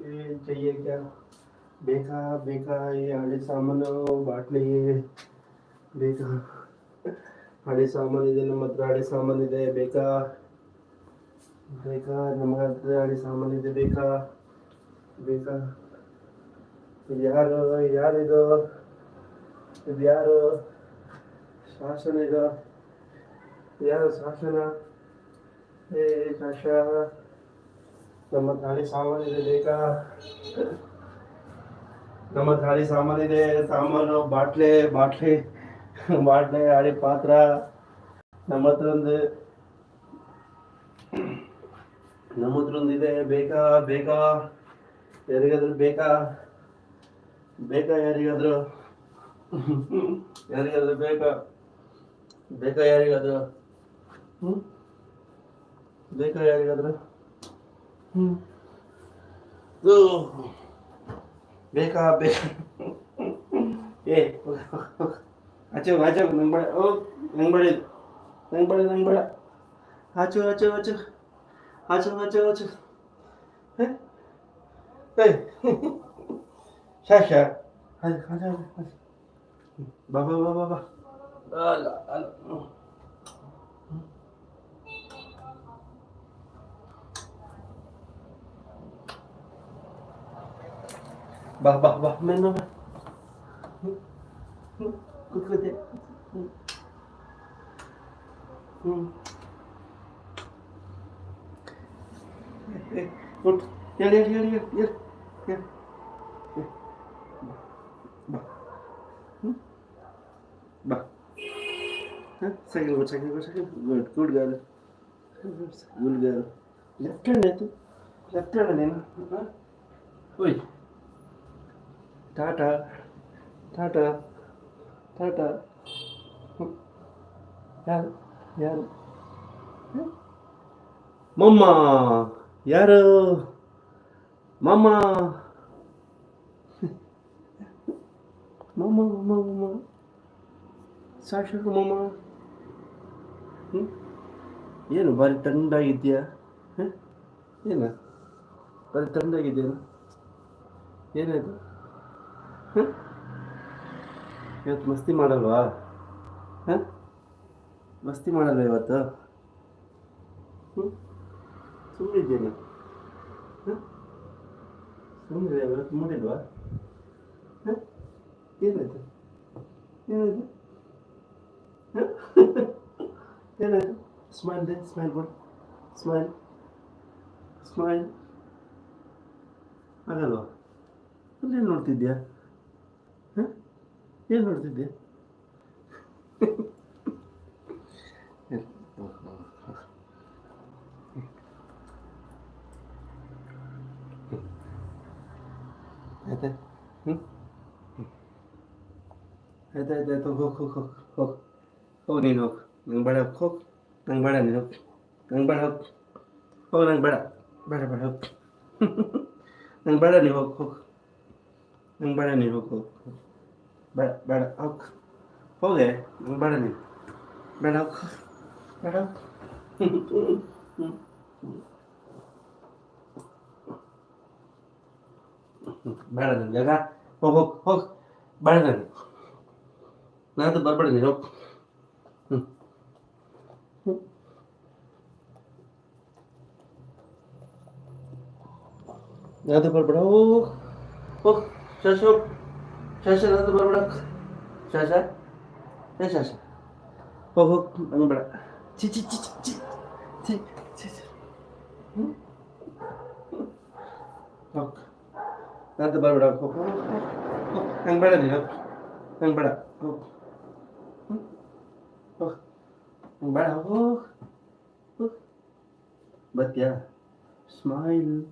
ये चाहिए क्या ಬೇಕಾ ಬೇಕಾ ಈ ಹಳೆ ಸಾಮಾನು ಬಾಟ್ಲಿ ಬೇಕಾ ಹಳೆ ಸಾಮಾನು ಇದೆ ನಮ್ಮ ಹತ್ರ ಹಳೆ ಸಾಮಾನು ಇದೆ ಬೇಕಾ ಬೇಕಾ ನಮ್ಮ ಹತ್ರ ಹಳೆ ಸಾಮಾನು ಇದೆ ಬೇಕಾ ಬೇಕಾ ಇದು ಯಾರು ಯಾರಿದು ಇದು ಯಾರು ಶಾಸನ ಇದು ಯಾರು ಶಾಸನ ಏ ಶಾಸ ನಮ್ಮ ಸಾಮಾನು ಸಾಮಾನಿದೆ ಬೇಕಾ ನಮ್ಮ ಸಾಮಾನು ಸಾಮಾನಿದೆ ಸಾಮಾನು ಬಾಟ್ಲೆ, ಬಾಟ್ಲಿ, ಬಾಟ್ಲೆ ಹಳೆ ಪಾತ್ರ. ನಮ್ಮ ಹತ್ರ ಒಂದು ನಮ್ಮ ಹತ್ರ ಒಂದಿದೆ ಬೇಕಾ ಬೇಕಾ? ಯಾರಿಗಾದ್ರೂ ಬೇಕಾ? ಬೇಕಾ ಯಾರಿಗಾದ್ರು? ಯಾರಿಗಾದ್ರೂ ಬೇಕಾ? ಬೇಕಾ ಯಾರಿಗಾದ್ರು? ಬೇಕಾ ಯಾರಿಗಾದ್ರೂ? 음. 어. 메카 메카. 예. 아저 맞아 낭발 어 낭발이 낭발이 낭발. 아저 아저 아저 아저 아저 아저. 에? 에. 샤샤. 가자 가자 가자. 봐봐 봐봐 봐. 알라 알라. वाह बाह बाह मैं ना कुछ कुछ उठ यार यार यार यार यार हम्म बाह हाँ सही साइकिल सही cycle good good girl good girl left hand है तू लेफ़्ट हैंड है ना ओए ಟಾಟಾ ಟಾಟಾ ಟಾಟಾ. ಯಾರು ಯಾರು? ಮಮ್ಮ ಯಾರು ಮಮ್ಮ ಮಮ್ಮ ಮಮ್ಮ ಮಮ್ಮ ಸಾಕ್ಷಾತ್ ಮಮ್ಮ ಹ್ಞೂ ಏನು ಭಾರಿ ತಂಡಾಗಿದೆಯಾ ಹಾಂ ಏನು? ಭಾರಿ ತಂಡಾಗಿದ್ಯೇನು ಏನಾಯ್ತು? ಇವತ್ತು ಮಸ್ತಿ ಮಾಡಲ್ವಾ? ಹಾಂ ಮಸ್ತಿ ಮಾಡಲ್ವಾ ಇವತ್ತು? ಹ್ಞೂ ಸುಮ್ಮನಿದ್ದೇನೆ ಹಾಂ ಸುಮ್ಮನೆ ಇವತ್ತು ಮೂಡಿಲ್ವಾ? ಹಾಂ ಏನಾಯ್ತು? ಏನಾಯ್ತು? ಏನಾಯ್ತು? ಸ್ಮೈಲ್ ದೇ ಸ್ಮೈಲ್ ಕೊಡು. ಸ್ಮೈಲ್ ಸ್ಮೈಲ್ ಆಗಲ್ವಾ? ಅಲ್ಲೇನು ನೋಡ್ತಿದ್ಯಾ ಏನು ನೋಡ್ತಿದ್ದೆ ಆಯ್ತಾ? ಹ್ಞೂ ಆಯ್ತು ಆಯ್ತು ಆಯ್ತು. ಹೋಗಿ ಹೋಗಿ ಹೋಗಿ ಹೋಗಿ. ಹೋಗಿ ನೀನು ಹೋಗಿ. ನಂಗೆ ಬೇಡ, ಹೋಗಿ. ನಂಗೆ ಬೇಡ ನೀನು ಹೋಗಿ. ನಂಗೆ ಬೇಡ, ಹೋಗಿ. ಹೋಗಿ, ನಂಗೆ ಬೇಡ. ಬೇಡ ಬೇಡ, ಹೋಗಿ. ನಂಗೆ ಬೇಡ ನೀವು ಹೋಗಿ ಹೋಗಿ. Ang barani huko. Bar bar ok. Poge, ang barani. Bar ok. Bar ok. Barani jaga. Hok hok hok. Barani. ನಾನು ಬರ್ಬೇಡ ನೀನು ಹ್ಞೂ ಅದು ಬರ್ಬೇಡ ಓ ಓ Sosok. Sasa na ito balak. Sasa? Eh, sasa. oh, oh ang balak. Chi, chi, chi, chi, chi. Chi, chi. Hmm? Hok. Na ito balak. Hok. Oh, oh, Hok. Ang balak din. Hok. Ang balak. Hok. Hmm? Ang balak. Hok. Hok. Ba't? Ya, smile.